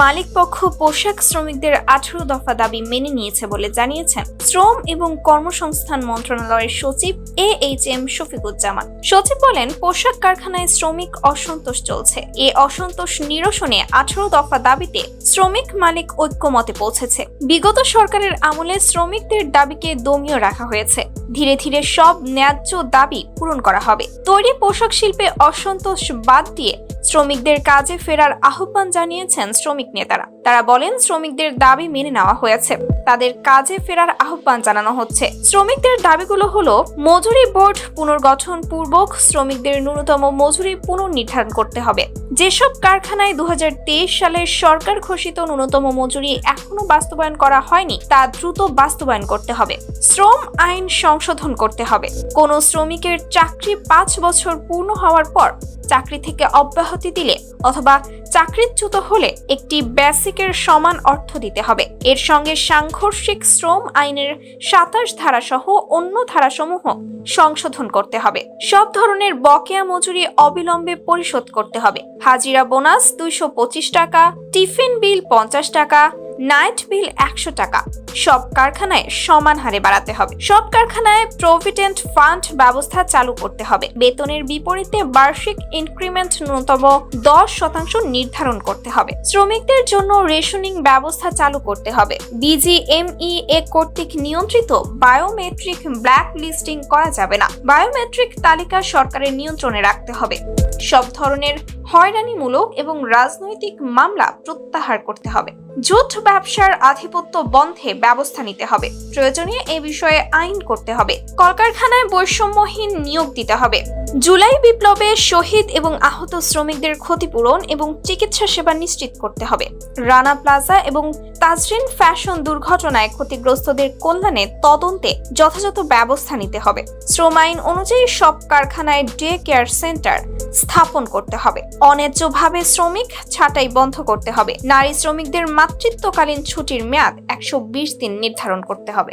মালিক পক্ষ পোশাক শ্রমিকদের আঠারো দফা দাবি মেনে নিয়েছে বলে জানিয়েছেন শ্রম এবং কর্মসংস্থান মন্ত্রণালয়ের সচিব এ এইচ এম শফিকুজ্জামান। সচিব বলেন, পোশাক কারখানায় শ্রমিক অসন্তোষ চলছে। এ অসন্তোষ নিরসনে আঠারো দফা দাবিতে শ্রমিক মালিক ঐক্যমতে পৌঁছেছে। বিগত সরকারের আমলে শ্রমিকদের দাবিকে দমিয়ে রাখা হয়েছে। ধীরে ধীরে সব ন্যায্য দাবি পূরণ করা হবে। তৈরি পোশাক শিল্পে অসন্তোষ বাদ দিয়ে শ্রমিকদের কাজে ফেরার আহ্বান জানিয়েছেন শ্রমিক নেতারা। তারা বলেন, শ্রমিকদের দাবি মেনে নেওয়া হয়েছে। তাদের কাজে ফেরার আহ্বান জানানো হচ্ছে। শ্রমিকদের দাবিগুলো হলো, মজুরি বোর্ড পুনর্গঠন পূর্বক শ্রমিকদের ন্যূনতম মজুরি পুনর্নির্ধারণ করতে হবে। যেসব কারখানায় দু সালের সরকার ঘোষিত ন্যূনতম মজুরি এখনও বাস্তবায়ন করা হয়নি, তা দ্রুত বাস্তবায়ন করতে হবে। শ্রম আইন সংশোধন করতে হবে। কোনো শ্রমিকের চাকরি পাঁচ বছর পূর্ণ হওয়ার পর চাকরি থেকে অব্যাহতি দিলে অথবা চাকরিচ্যুত হলে একটি বেসিকের সমান অর্থ দিতে হবে। এর সঙ্গে সাংঘর্ষিক শ্রম আইনের সাতাশ ধারাসহ অন্য ধারাসমূহ সংশোধন করতে হবে। সব ধরনের বকেয়া মজুরি অবিলম্বে পরিশোধ করতে হবে। হাজিরা বোনাস দুইশো পঁচিশ টাকা, টিফিন বিল পঞ্চাশ টাকা নাইট বিল একশো টাকা। সব কারখানায় সমান হারে বাড়াতে হবে। সব কারখানায় প্রভিডেন্ট ফান্ড ব্যবস্থা চালু করতে হবে। বেতনের বিপরীতে বার্ষিক ইনক্রিমেন্ট ন্যূনতম দশ শতাংশ নির্ধারণ করতে হবে। শ্রমিকদের জন্য রেশনিং ব্যবস্থা চালু করতে হবে। বিজিএমই এ কর্তৃক নিয়ন্ত্রিত বায়োমেট্রিক ব্ল্যাক লিস্টিং করা যাবে না। বায়োমেট্রিক তালিকা সরকারের নিয়ন্ত্রণে রাখতে হবে। সব ধরনের হয়রানিমূলক এবং রাজনৈতিক মামলা প্রত্যাহার করতে হবে। জোট ব্যবসার আধিপত্য বন্ধে ব্যবস্থা নিতে হবে। প্রয়োজনীয় এ বিষয়ে আইন করতে হবে। কলকারখানায় বৈষম্যহীন নিয়োগ দিতে হবে। জুলাই বিপ্লবে শহীদ এবং আহত শ্রমিকদের ক্ষতিপূরণ এবং চিকিৎসা সেবা নিশ্চিত করতে হবে। রানা প্লাজা এবং তাজরিন ফ্যাশন দুর্ঘটনায় ক্ষতিগ্রস্তদের কল্যাণে তদন্তে যথাযথ ব্যবস্থা নিতে হবে। শ্রম আইন অনুযায়ী সব কারখানায় ডে কেয়ার সেন্টার স্থাপন করতে হবে। অন্যায্যভাবে শ্রমিক ছাঁটাই বন্ধ করতে হবে। নারী শ্রমিকদের মাতৃত্বকালীন ছুটির মেয়াদ একশো বিশ দিন নির্ধারণ করতে হবে।